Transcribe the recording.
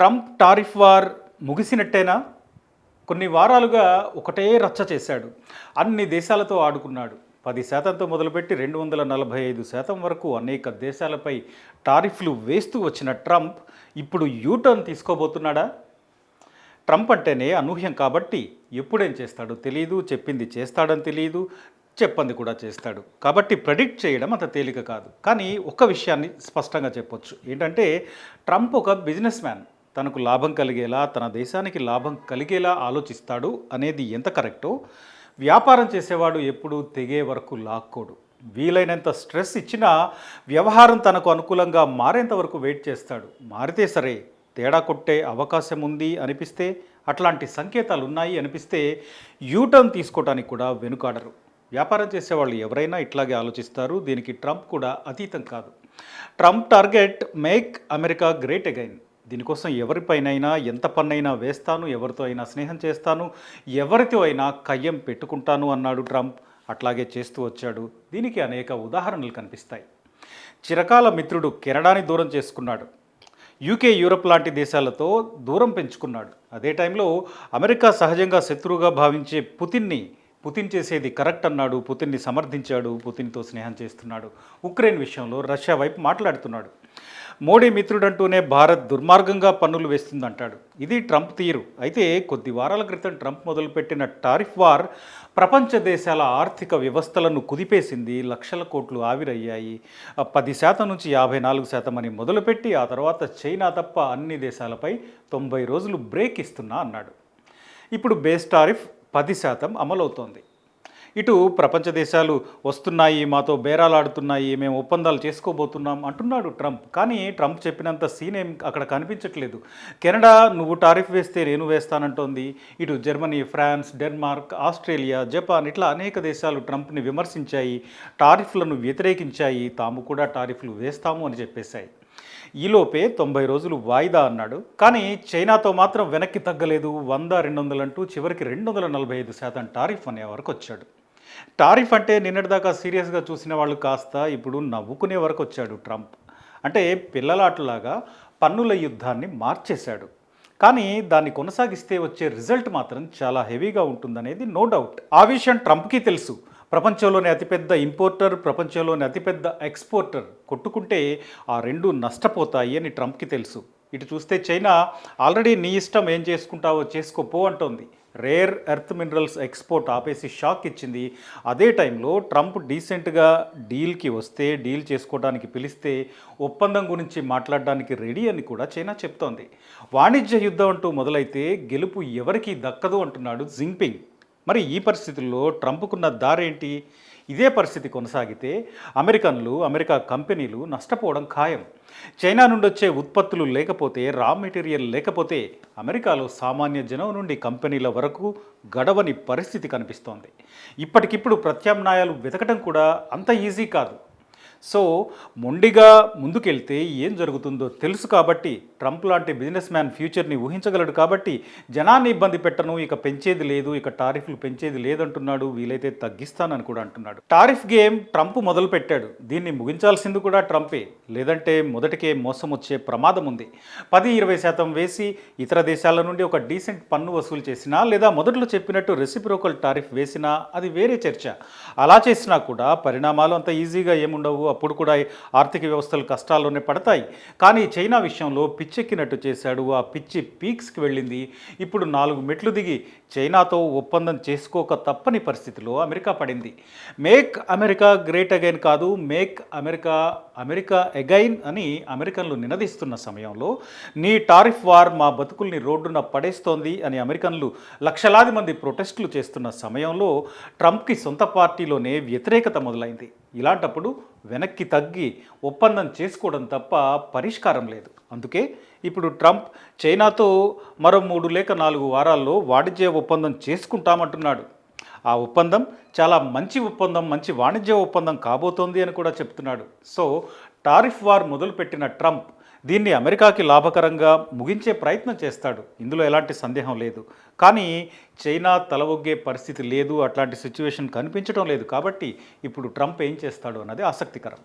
Trump tariff war ముగిసినట్టేనా? కొన్ని వారాలుగా ఒకటే రచ్చ చేశాడు. అన్ని దేశాలతో ఆడుకున్నాడు. పది శాతంతో మొదలుపెట్టి రెండు వందల నలభై ఐదు శాతం వరకు అనేక దేశాలపై టారిఫ్లు వేస్తూ వచ్చిన ట్రంప్ ఇప్పుడు యూటర్న్ తీసుకోబోతున్నాడా? ట్రంప్ అంటేనే అనూహ్యం కాబట్టి ఎప్పుడేం చేస్తాడో తెలియదు చెప్పింది చేస్తాడని తెలియదు చెప్పింది కూడా చేస్తాడు. కాబట్టి ప్రెడిక్ట్ చేయడం అంత తేలిక కాదు. కానీ ఒక విషయాన్ని స్పష్టంగా చెప్పొచ్చు. ఏంటంటే ట్రంప్ ఒక బిజినెస్ మ్యాన్. తనకు లాభం కలిగేలా తన దేశానికి లాభం కలిగేలా ఆలోచిస్తాడు అనేది ఎంత కరెక్టో వ్యాపారం చేసేవాడు ఎప్పుడు తెగే వరకు లాక్కోడు. వీలైనంత స్ట్రెస్ ఇచ్చినా వ్యవహారం తనకు అనుకూలంగా మారేంత వరకు వెయిట్ చేస్తాడు. మారితే సరే తేడా కొట్టే అవకాశం ఉంది అనిపిస్తే అట్లాంటి సంకేతాలు ఉన్నాయి అనిపిస్తే యూటర్న్ తీసుకోవడానికి కూడా వెనుకాడరు. వ్యాపారం చేసేవాళ్ళు ఎవరైనా ఇట్లాగే ఆలోచిస్తారు. దీనికి ట్రంప్ కూడా అతీతం కాదు. Trump target make America great again. దీనికోసం ఎవరిపైనైనా ఎంత పన్నైనా వేస్తాను ఎవరితో అయినా స్నేహం చేస్తాను ఎవరితో అయినా కయ్యం పెట్టుకుంటాను అన్నాడు ట్రంప్. అట్లాగే చేస్తూ వచ్చాడు. దీనికి అనేక ఉదాహరణలు కనిపిస్తాయి. చిరకాల మిత్రుడు కెనడాని దూరం చేసుకున్నాడు. యూకే యూరప్ లాంటి దేశాలతో దూరం పెంచుకున్నాడు. అదే టైంలో అమెరికా సహజంగా శత్రువుగా భావించే పుతిన్ని పుతిన్ చేసేది కరెక్ట్ అన్నాడు పుతిన్ని సమర్థించాడు పుతిన్తో స్నేహం చేస్తున్నాడు. ఉక్రెయిన్ విషయంలో రష్యా వైపు మాట్లాడుతున్నాడు. మోడీ మిత్రుడంటూనే భారత్ దుర్మార్గంగా పన్నులు వేస్తుందంటాడు. ఇది ట్రంప్ తీరు. అయితే కొద్ది వారాల క్రితం ట్రంప్ మొదలుపెట్టిన టారిఫ్ వార్ ప్రపంచ దేశాల ఆర్థిక వ్యవస్థలను కుదిపేసింది. లక్షల కోట్లు ఆవిరయ్యాయి. ఆ పది శాతం నుంచి యాభై నాలుగు శాతం అని మొదలుపెట్టి ఆ తర్వాత చైనా తప్ప అన్ని దేశాలపై తొంభై రోజులు బ్రేక్ ఇస్తున్నా అన్నాడు. ఇప్పుడు బేస్ టారిఫ్ పది శాతం అమలవుతోంది. ఇటు ప్రపంచ దేశాలు వస్తున్నాయి మాతో బేరాలాడుతున్నాయి మేము ఒప్పందాలు చేసుకోబోతున్నాం అంటున్నాడు ట్రంప్. కానీ ట్రంప్ చెప్పినంత సీన్ ఏం అక్కడ కనిపించట్లేదు. కెనడా నువ్వు టారిఫ్ వేస్తే నేను వేస్తానంటోంది. ఇటు Germany France Denmark Australia Japan ఇట్లా అనేక దేశాలు ట్రంప్ని విమర్శించాయి టారిఫ్లను వ్యతిరేకించాయి తాము కూడా టారిఫ్లు వేస్తాము అని చెప్పేశాయి. ఈలోపే తొంభై రోజులు వాయిదా అన్నాడు. కానీ చైనాతో మాత్రం వెనక్కి తగ్గలేదు. వంద రెండు వందలు అంటూ చివరికి రెండు వందల నలభై ఐదు శాతం టారిఫ్ అనే వరకు వచ్చాడు. టారిఫ్ అంటే నిన్నటిదాకా సీరియస్గా చూసిన వాళ్ళు కాస్త ఇప్పుడు నవ్వుకునే వరకు వచ్చాడు ట్రంప్. అంటే పిల్లలాటలాగా పన్నుల యుద్ధాన్ని మార్చేశాడు. కానీ దాన్ని కొనసాగిస్తే వచ్చే రిజల్ట్ మాత్రం చాలా హెవీగా ఉంటుందనేది నో డౌట్. ఆ విషయం ట్రంప్కి తెలుసు. ప్రపంచంలోని అతిపెద్ద ఇంపోర్టర్ ప్రపంచంలోని అతిపెద్ద ఎక్స్పోర్టర్ కొట్టుకుంటే ఆ రెండు నష్టపోతాయి అని ట్రంప్కి తెలుసు. ఇటు చూస్తే చైనా ఆల్రెడీ నీ ఇష్టం ఏం చేసుకుంటావో చేసుకోపో అంటోంది. రేర్ ఎర్త్ మినరల్స్ ఎక్స్పోర్ట్ ఆపేసి షాక్ ఇచ్చింది. అదే టైంలో ట్రంప్ డీసెంట్గా డీల్కి వస్తే డీల్ చేసుకోవడానికి పిలిస్తే ఒప్పందం గురించి మాట్లాడడానికి రెడీ అని కూడా చైనా చెప్తోంది. వాణిజ్య యుద్ధం అంటూ మొదలైతే గెలుపు ఎవరికీ దక్కదు అంటున్నాడు జింగ్పింగ్ మరి ఈ పరిస్థితుల్లో ట్రంప్కున్న దారేంటి? ఇదే పరిస్థితి కొనసాగితే అమెరికన్లు అమెరికా కంపెనీలు నష్టపోవడం ఖాయం. చైనా నుండి వచ్చే ఉత్పత్తులు లేకపోతే రా మెటీరియల్ లేకపోతే అమెరికాలో సామాన్య జనం నుండి కంపెనీల వరకు గడవని పరిస్థితి కనిపిస్తోంది. ఇప్పటికిప్పుడు ప్రత్యామ్నాయాలు వెతకడం కూడా అంత ఈజీ కాదు. సో మొండిగా ముందుకెళ్తే ఏం జరుగుతుందో తెలుసు కాబట్టి ట్రంప్ లాంటి బిజినెస్ మ్యాన్ ఫ్యూచర్ని ఊహించగలడు కాబట్టి జనాన్ని ఇబ్బంది పెట్టను ఇక పెంచేది లేదు ఇక టారిఫ్లు పెంచేది లేదంటున్నాడు వీలైతే తగ్గిస్తానని కూడా అంటున్నాడు. టారిఫ్ గేమ్ ట్రంప్ మొదలు పెట్టాడు. దీన్ని ముగించాల్సింది కూడా ట్రంపే. లేదంటే మొదటికే మోసం వచ్చే ప్రమాదం ఉంది. పది ఇరవై శాతం వేసి ఇతర దేశాల నుండి ఒక డీసెంట్ పన్ను వసూలు చేసినా లేదా మొదట్లో చెప్పినట్టు రెసిప్రోకల్ టారిఫ్ వేసినా అది వేరే చర్చ. అలా చేసినా కూడా పరిణామాలు అంత ఈజీగా ఏముండవు. అప్పుడు కూడా ఆర్థిక వ్యవస్థలు కష్టాల్లోనే పడతాయి. కానీ చైనా విషయంలో పిచ్చెక్కినట్టు చేశాడు. ఆ పిచ్చి పీక్స్కి వెళ్ళింది. ఇప్పుడు నాలుగు మెట్లు దిగి చైనాతో ఒప్పందం చేసుకోక తప్పని పరిస్థితిలో అమెరికా పడింది. మేక్ అమెరికా గ్రేట్ అగైన్ కాదు మేక్ అమెరికా అమెరికా అగైన్ అని అమెరికన్లు నినదిస్తున్న సమయంలో నీ టారిఫ్ వార్ మా బతుకుల్ని రోడ్డున పడేస్తోంది అని అమెరికన్లు లక్షలాది మంది ప్రొటెస్టులు చేస్తున్న సమయంలో ట్రంప్కి సొంత పార్టీలోనే వ్యతిరేకత మొదలైంది. ఇలాంటప్పుడు వెనక్కి తగ్గి ఒప్పందం చేసుకోవడం తప్ప పరిష్కారం లేదు. అందుకే ఇప్పుడు ట్రంప్ చైనాతో మరో మూడు లేక నాలుగు వారాల్లో వాణిజ్య ఒప్పందం చేసుకుంటామంటున్నాడు. ఆ ఒప్పందం చాలా మంచి ఒప్పందం మంచి వాణిజ్య ఒప్పందం కాబోతోంది అని కూడా చెప్తున్నాడు. సో టారిఫ్ వార్ మొదలుపెట్టిన ట్రంప్ దీన్ని అమెరికాకి లాభకరంగా ముగించే ప్రయత్నం చేస్తాడు. ఇందులో ఎలాంటి సందేహం లేదు. కానీ చైనా తలవొగ్గే పరిస్థితి లేదు. అట్లాంటి సిచ్యువేషన్ కనిపించడం లేదు. కాబట్టి ఇప్పుడు ట్రంప్ ఏం చేస్తాడు అన్నది ఆసక్తికరం.